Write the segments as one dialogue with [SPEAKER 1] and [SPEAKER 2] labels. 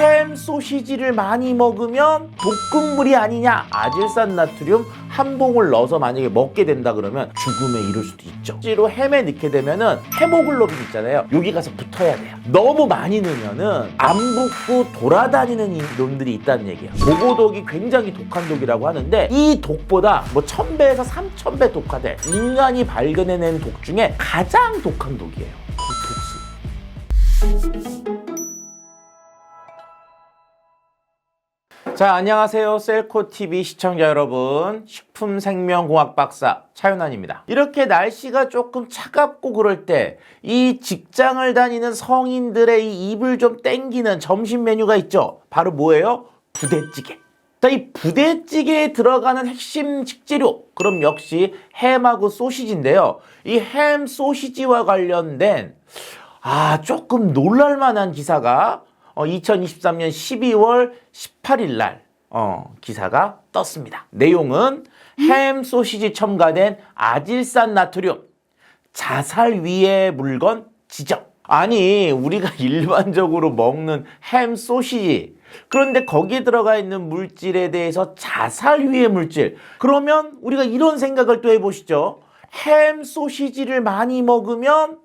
[SPEAKER 1] 햄 소시지를 많이 먹으면 독극물이 아니냐? 아질산 나트륨 한 봉을 넣어서 만약에 먹게 된다 그러면 죽음에 이를 수도 있죠. 실제로 햄에 넣게 되면은 헤모글로빈 있잖아요. 여기 가서 붙어야 돼요. 너무 많이 넣으면은 안 붙고 돌아다니는 이- 놈들이 있다는 얘기예요. 모고독이 굉장히 독한 독이라고 하는데 이 독보다 뭐 1000배에서 3000배 독하대 인간이 발견해낸 독 중에 가장 독한 독이에요. 그 독스 자, 안녕하세요. 셀코TV 시청자 여러분. 식품생명공학 박사 차윤환입니다. 이렇게 날씨가 조금 차갑고 그럴 때 이 직장을 다니는 성인들의 이 입을 좀 땡기는 점심 메뉴가 있죠. 바로 뭐예요? 부대찌개. 자, 이 부대찌개에 들어가는 핵심 식재료. 그럼 역시 햄하고 소시지인데요. 이 햄 소시지와 관련된 아, 조금 놀랄만한 기사가 어, 2023년 12월 18일 날 어, 기사가 떴습니다. 내용은 햄 소시지 첨가된 아질산 나트륨 자살 위의 물건 지적. 아니, 우리가 일반적으로 먹는 햄 소시지. 그런데 거기에 들어가 있는 물질에 대해서 자살 위의 물질. 그러면 우리가 이런 생각을 또 해보시죠. 햄 소시지를 많이 먹으면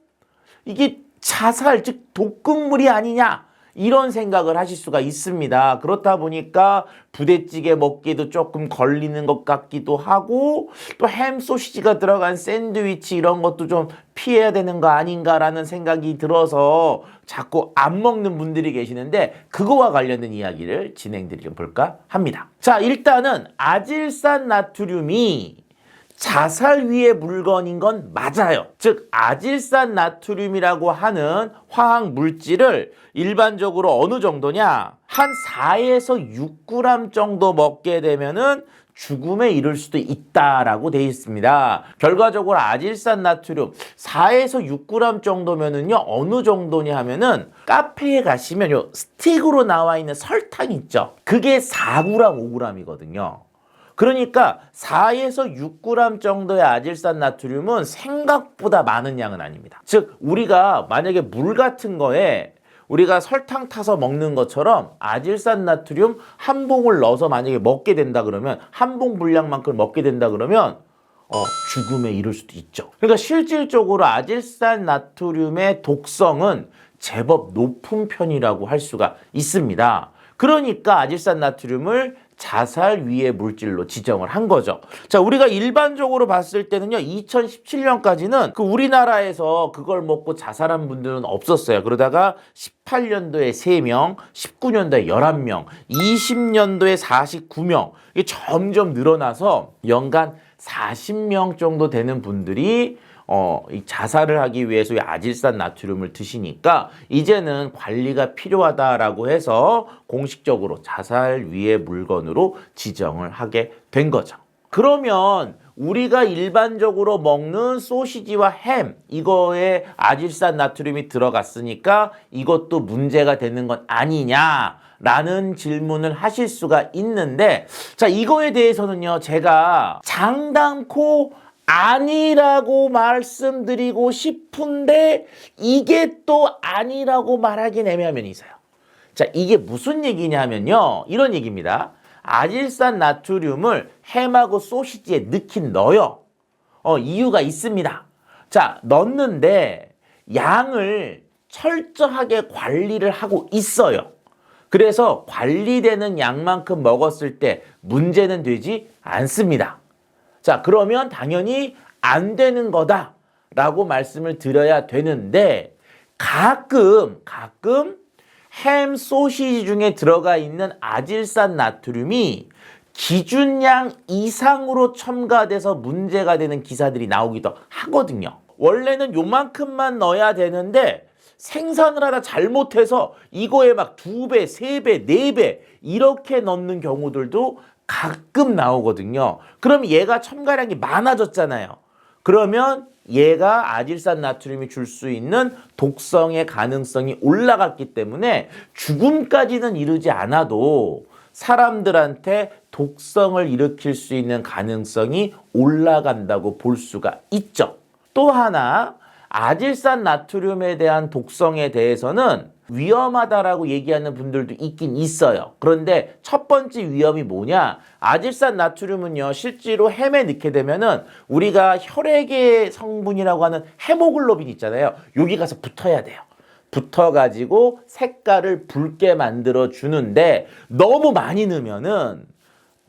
[SPEAKER 1] 이게 자살, 즉 독극물이 아니냐 이런 생각을 하실 수가 있습니다. 그렇다 보니까 부대찌개 먹기도 조금 걸리는 것 같기도 하고 또 햄 소시지가 들어간 샌드위치 이런 것도 좀 피해야 되는 거 아닌가라는 생각이 들어서 자꾸 안 먹는 분들이 계시는데 그거와 관련된 이야기를 진행드려 볼까 합니다. 자, 일단은 아질산 나트륨이 자살 위의 물건인 건 맞아요. 즉 아질산 나트륨이라고 하는 화학 물질을 일반적으로 어느 정도냐? 한 4에서 6g 정도 먹게 되면은 죽음에 이를 수도 있다라고 되어 있습니다. 결과적으로 아질산 나트륨 4에서 6g 정도면은요 어느 정도냐 하면은 카페에 가시면 요 스틱으로 나와 있는 설탕 있죠. 그게 4g, 5g이거든요. 그러니까 4에서 6g 정도의 아질산 나트륨은 생각보다 많은 양은 아닙니다. 즉 우리가 만약에 물 같은 거에 우리가 설탕 타서 먹는 것처럼 아질산 나트륨 한 봉을 넣어서 만약에 먹게 된다 그러면 한 봉 분량만큼 먹게 된다 그러면 어, 죽음에 이를 수도 있죠. 그러니까 실질적으로 아질산 나트륨의 독성은 제법 높은 편이라고 할 수가 있습니다. 그러니까 아질산 나트륨을 자살 위의 물질로 지정을 한 거죠. 자, 우리가 일반적으로 봤을 때는요, 2017년까지는 그 우리나라에서 그걸 먹고 자살한 분들은 없었어요. 그러다가 18년도에 3명, 19년도에 11명, 20년도에 49명, 이게 점점 늘어나서 연간 40명 정도 되는 분들이 어, 이 자살을 하기 위해서 이 아질산 나트륨을 드시니까 이제는 관리가 필요하다라고 해서 공식적으로 자살 위의 물건으로 지정을 하게 된 거죠. 그러면 우리가 일반적으로 먹는 소시지와 햄 이거에 아질산 나트륨이 들어갔으니까 이것도 문제가 되는 건 아니냐? 라는 질문을 하실 수가 있는데 자 이거에 대해서는요 제가 장담코 아니라고 말씀드리고 싶은데 이게 또 아니라고 말하긴 애매한 면이 있어요. 자, 이게 무슨 얘기냐면요. 이런 얘기입니다. 아질산 나트륨을 햄하고 소시지에 넣긴 넣어요. 어, 이유가 있습니다. 자, 넣는데 양을 철저하게 관리를 하고 있어요. 그래서 관리되는 양만큼 먹었을 때 문제는 되지 않습니다. 자, 그러면 당연히 안 되는 거다라고 말씀을 드려야 되는데 가끔 가끔 햄 소시지 중에 들어가 있는 아질산 나트륨이 기준량 이상으로 첨가돼서 문제가 되는 기사들이 나오기도 하거든요. 원래는 요만큼만 넣어야 되는데 생산을 하다 잘못해서 이거에 막 두 배, 세 배, 네 배 이렇게 넣는 경우들도 가끔 나오거든요. 그럼 얘가 첨가량이 많아졌잖아요. 그러면 얘가 아질산 나트륨이 줄 수 있는 독성의 가능성이 올라갔기 때문에 죽음까지는 이르지 않아도 사람들한테 독성을 일으킬 수 있는 가능성이 올라간다고 볼 수가 있죠. 또 하나 아질산 나트륨에 대한 독성에 대해서는 위험하다라고 얘기하는 분들도 있긴 있어요. 그런데 첫 번째 위험이 뭐냐? 아질산 나트륨은요, 실제로 햄에 넣게 되면은 우리가 혈액의 성분이라고 하는 헤모글로빈 있잖아요. 여기 가서 붙어야 돼요. 붙어가지고 색깔을 붉게 만들어 주는데 너무 많이 넣으면은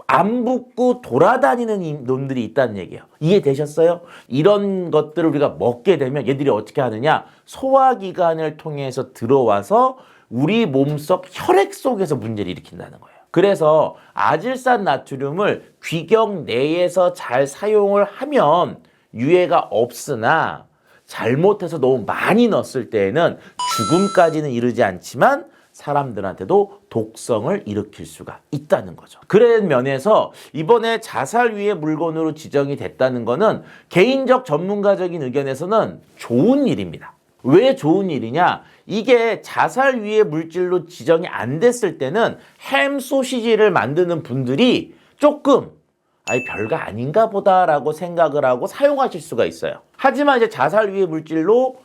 [SPEAKER 1] 안 붙고 돌아다니는 이- 놈들이 있다는 얘기예요. 이해되셨어요? 이런 것들을 우리가 먹게 되면 얘들이 어떻게 하느냐? 소화기관을 통해서 들어와서 우리 몸속 혈액 속에서 문제를 일으킨다는 거예요. 그래서 아질산 나트륨을 귀경 내에서 잘 사용을 하면 유해가 없으나 잘못해서 너무 많이 넣었을 때에는 죽음까지는 이르지 않지만 사람들한테도 독성을 일으킬 수가 있다는 거죠. 그런 면에서 이번에 자살 위해 물건으로 지정이 됐다는 거는 개인적 전문가적인 의견에서는 좋은 일입니다. 왜 좋은 일이냐? 이게 자살 위해 물질로 지정이 안 됐을 때는 햄 소시지를 만드는 분들이 조금 아니 별거 아닌가 보다라고 생각을 하고 사용하실 수가 있어요. 하지만 이제 자살 위해 물질로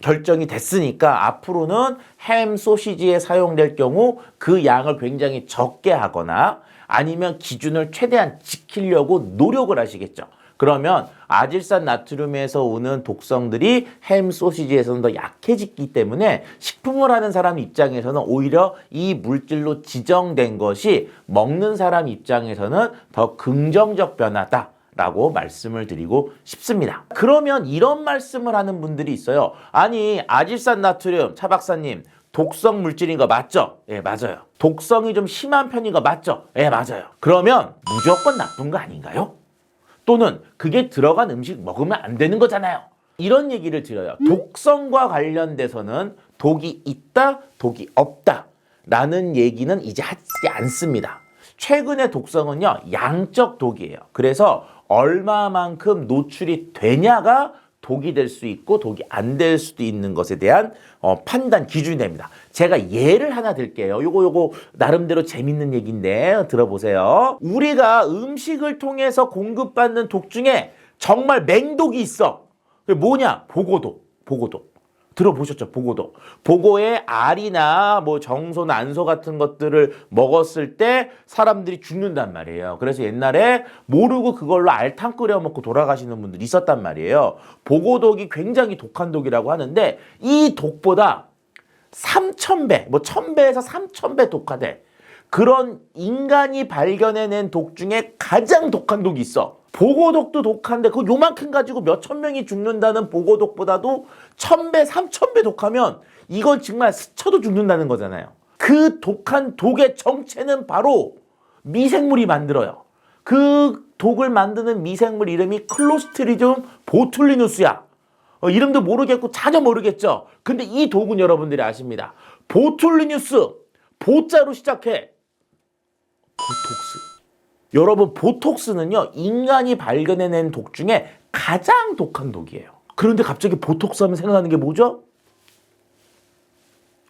[SPEAKER 1] 결정이 됐으니까 앞으로는 햄 소시지에 사용될 경우 그 양을 굉장히 적게 하거나 아니면 기준을 최대한 지키려고 노력을 하시겠죠. 그러면 아질산 나트륨에서 오는 독성들이 햄 소시지에서는 더 약해지기 때문에 식품을 하는 사람 입장에서는 오히려 이 물질로 지정된 것이 먹는 사람 입장에서는 더 긍정적 변화다. 라고 말씀을 드리고 싶습니다. 그러면 이런 말씀을 하는 분들이 있어요. 아니, 아질산 나트륨, 차 박사님, 독성 물질인 거 맞죠? 예, 맞아요. 독성이 좀 심한 편인 거 맞죠? 예, 맞아요. 그러면 무조건 나쁜 거 아닌가요? 또는 그게 들어간 음식 먹으면 안 되는 거잖아요. 이런 얘기를 드려요. 독성과 관련돼서는 독이 있다, 독이 없다. 라는 얘기는 이제 하지 않습니다. 최근의 독성은요, 양적 독이에요. 그래서 얼마만큼 노출이 되냐가 독이 될 수 있고 독이 안 될 수도 있는 것에 대한 어, 판단 기준이 됩니다. 제가 예를 하나 들게요. 요거 요거 나름대로 재밌는 얘기인데 들어보세요. 우리가 음식을 통해서 공급받는 독 중에 정말 맹독이 있어. 뭐냐? 보고독. 보고독. 들어보셨죠? 보고도. 보고에 알이나 뭐 정소나 안소 같은 것들을 먹었을 때 사람들이 죽는단 말이에요. 그래서 옛날에 모르고 그걸로 알탕 끓여 먹고 돌아가시는 분들이 있었단 말이에요. 보고독이 굉장히 독한 독이라고 하는데 이 독보다 3,000배, 뭐 1,000배에서 3,000배 독하대. 그런 인간이 발견해낸 독 중에 가장 독한 독이 있어. 보고독도 독한데 그 요만큼 가지고 몇 천 명이 죽는다는 보고독보다도 천 배, 삼천 배 독하면 이건 정말 스쳐도 죽는다는 거잖아요. 그 독한 독의 정체는 바로 미생물이 만들어요. 그 독을 만드는 미생물 이름이 클로스트리dium 보툴리누스야. 어, 이름도 모르겠고 자주 모르겠죠. 근데 이 독은 여러분들이 아십니다. 보툴리누스 보자로 시작해. 보톡스. 여러분 보톡스는요 인간이 발견해낸 독 중에 가장 독한 독이에요. 그런데 갑자기 보톡스 하면 생각나는 게 뭐죠?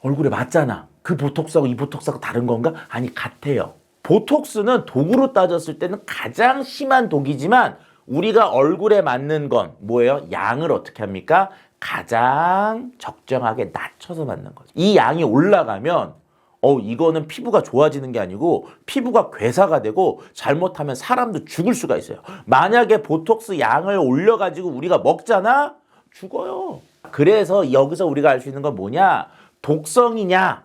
[SPEAKER 1] 얼굴에 맞잖아. 그 보톡스하고 이 보톡스하고 다른 건가? 아니 같아요. 보톡스는 독으로 따졌을 때는 가장 심한 독이지만 우리가 얼굴에 맞는 건 뭐예요? 양을 어떻게 합니까? 가장 적정하게 낮춰서 맞는 거죠. 이 양이 올라가면 어 이거는 피부가 좋아지는 게 아니고 피부가 괴사가 되고 잘못하면 사람도 죽을 수가 있어요. 만약에 보톡스 양을 올려 가지고 우리가 먹잖아? 죽어요. 그래서 여기서 우리가 알 수 있는 건 뭐냐? 독성이냐?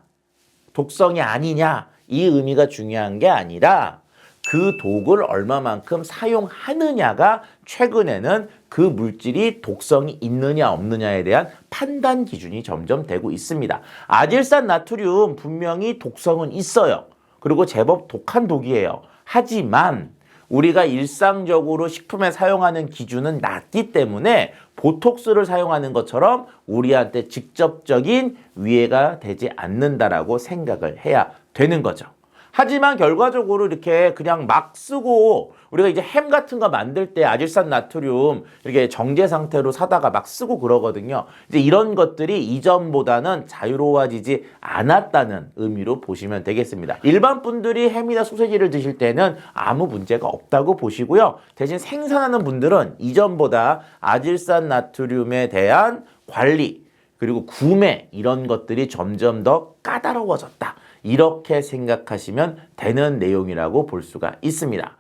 [SPEAKER 1] 독성이 아니냐? 이 의미가 중요한 게 아니라 그 독을 얼마만큼 사용하느냐가 최근에는 그 물질이 독성이 있느냐 없느냐에 대한 판단 기준이 점점 되고 있습니다. 아질산 나트륨 분명히 독성은 있어요. 그리고 제법 독한 독이에요. 하지만 우리가 일상적으로 식품에 사용하는 기준은 낮기 때문에 보톡스를 사용하는 것처럼 우리한테 직접적인 위해가 되지 않는다라고 생각을 해야 되는 거죠. 하지만 결과적으로 이렇게 그냥 막 쓰고 우리가 이제 햄 같은 거 만들 때 아질산 나트륨 이렇게 정제 상태로 사다가 막 쓰고 그러거든요. 이제 이런 것들이 이전보다는 자유로워지지 않았다는 의미로 보시면 되겠습니다. 일반 분들이 햄이나 소세지를 드실 때는 아무 문제가 없다고 보시고요. 대신 생산하는 분들은 이전보다 아질산 나트륨에 대한 관리 그리고 구매 이런 것들이 점점 더 까다로워졌다. 이렇게 생각하시면 되는 내용이라고 볼 수가 있습니다.